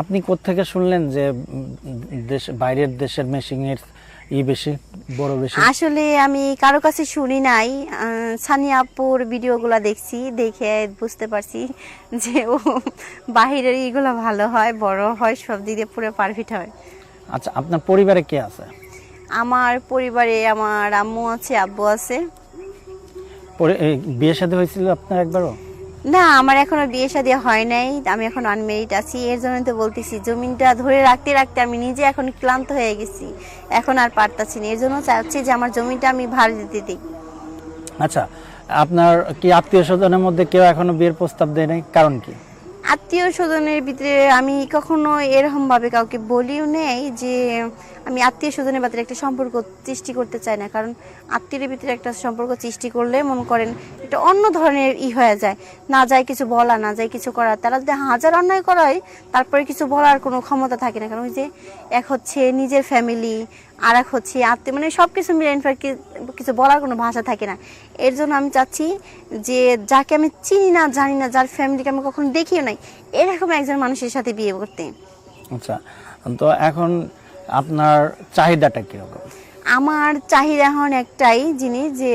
আপনি কোত্থেকে শুনলেন যে দেশ বাইরের দেশের মেশিনের ই বেশি বড় বেশি? আসলে আমি কারও কাছে শুনি নাই। সানিয়া আপুর ভিডিওগুলো দেখছি দেখে বুঝতে পারছি যে ও বাহিরের ইগুলো ভালো হয় বড় হয় সব দিকে পুরো পারফেক্ট হয়। আচ্ছা আপনার পরিবারে কে আছে? আমার পরিবারে আমার আম্মু আছে আব্বু আছে। বিয়ে শাদী হয়েছিল আপনার একবারও? না, আমার এখনও বিয়ে শাদী হয় নাই, আমি এখন আনমেরিড আছি, এর জন্য তো বলতেছি, জমিনটা ধরে রাখতে রাখতে আমি নিজে এখন ক্লান্ত হয়ে গেছি, এখন আর পারতাছি না, এর জন্য চাচ্ছি যে আমার জমিটা আমি ভার দিতে দিই। আচ্ছা আপনার কি আত্মীয় স্বজনের মধ্যে কেউ এখনও বিয়ের প্রস্তাব দেয় নাই? কারণ কি? আত্মীয় স্বজনের ভিতরে আমি কখনো এরকম ভাবে কাউকে বলিও নেই যে আমি আত্মীয় স্বজনের ভিতরে একটা সম্পর্ক সৃষ্টি করতে চাই না। কারণ আত্মীয়ের ভিতরে একটা সম্পর্ক সৃষ্টি করলে মনে করেন একটা অন্য ধরনের ই হয়ে যায়। না যায় কিছু বলা, না যায় কিছু করা। তারা যদি হাজার অন্যায় করায়, তারপরে কিছু বলার কোনো ক্ষমতা থাকে না। কারণ ওই যে এক হচ্ছে নিজের ফ্যামিলি আর এক হচ্ছে আত্মীয় মানে সব কিছু মিলে ইনফ্যাক্ট কিছু বলার কোনো ভাষা থাকে না। এর জন্য আমি চাচ্ছি যে যাকে আমি চিনি না জানি না যার ফ্যামিলিকে আমি কখনো দেখিও নাই এরকম একজন মানুষের সাথে বিয়ে করতে। আচ্ছা তো এখন আপনার চাহিদাটা কীরকম? আমার চাহিদা এখন একটাই জিনিস যে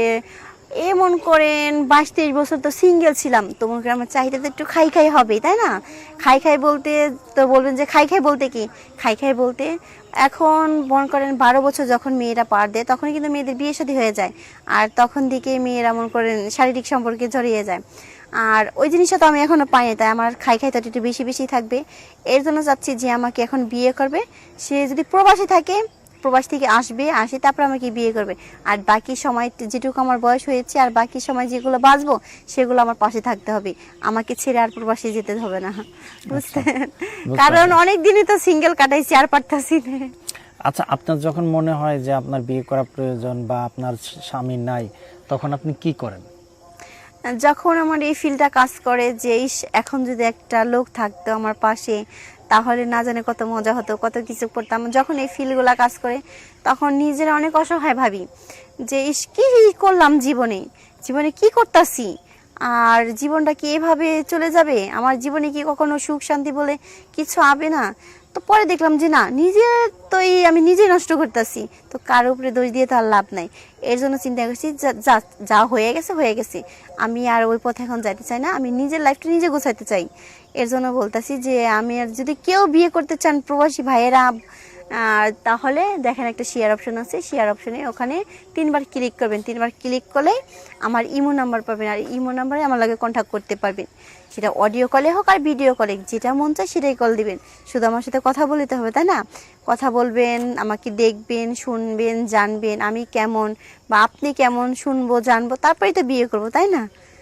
এ মন করেন বাইশ তেইশ বছর তো সিঙ্গেল ছিলাম, তো মনে করেন আমার চাহিদা তো একটু খাই খাই হবে তাই না? খাই খাই বলতে তো বলবেন যে খাই খাই বলতে কি? খাই খাই বলতে এখন মনে করেন বারো বছর যখন মেয়েরা পার দেয় তখন কিন্তু মেয়েদের বিয়ে শাদী হয়ে যায়। আর তখন দিকে মেয়েরা মনে করেন শারীরিক সম্পর্কে জড়িয়ে যায়। আর ওই জিনিসটা তো আমি এখনও পাইনি তাই আমার খাই খাই তো একটু বেশি বেশি থাকবে। এর জন্য চাচ্ছি যে আমাকে এখন বিয়ে করবে। সে যদি প্রবাসী থাকে প্রবাস থেকে আসবে আসে তারপর আমাকে বিয়ে করবে। আর বাকি সময় যেটুকু আমার বয়স হয়েছে আর বাকি সময় যেগুলো বাঁচবো সেগুলো আমার পাশে থাকতে হবে। আমাকে ছেড়ে আর প্রবাসে যেতে হবে না। বুঝতে কারণ অনেক দিনই তো সিঙ্গেল কাটাইছি আর পারতাছি না। আচ্ছা আপনার যখন মনে হয় যে আপনার বিয়ে করা প্রয়োজন বা আপনার স্বামী নাই তখন আপনি কি করেন? যখন আমার এই ফিলটা কাজ করে যে এখন যদি একটা লোক থাকতো আমার পাশে তাহলে না জানে কত মজা হতো, কত কিছু করতাম। যখন এই ফিলগুলা কাজ করে, তখন নিজের অনেক অসহায় ভাবি যে, ইস, কি করলাম জীবনে? জীবনে কি করতাছি? আর জীবনটা কি এভাবে চলে যাবে? আমার জীবনে কি কখনো সুখ শান্তি বলে কিছু আবে না? তো পরে দেখলাম যে না নিজের তো এই আমি নিজেই নষ্ট করতেছি। তো কার উপরে দোষ দিয়ে তার লাভ নাই। এর জন্য চিন্তা করছি যা যা হয়ে গেছে হয়ে গেছে। আমি আর ওই পথে এখন যাইতে চাই না, আমি নিজের লাইফটা নিজে গোছাইতে চাই। এর জন্য বলতেছি যে আমি আর যদি কেউ বিয়ে করতে চান প্রবাসী ভাইয়েরা আর তাহলে দেখেন একটা শেয়ার অপশন আছে শেয়ার অপশনে ওখানে তিনবার ক্লিক করবেন। তিনবার ক্লিক করলে আমার ইমো নাম্বার পাবেন আর ইমো নাম্বারে আমার লাগে কন্ট্যাক্ট করতে পারবেন। সেটা অডিও কলে হোক আর ভিডিও কলে যেটা মন চায় সেটাই কল দিবেন। শুধু আমার সাথে কথা বলতে হবে, তাই না? কথা বলবেন, আমাকে দেখবেন, শুনবেন, জানবেন, আমি কেমন বা আপনি কেমন শুনব, জানব, তারপরেই তো বিয়ে করব, তাই না?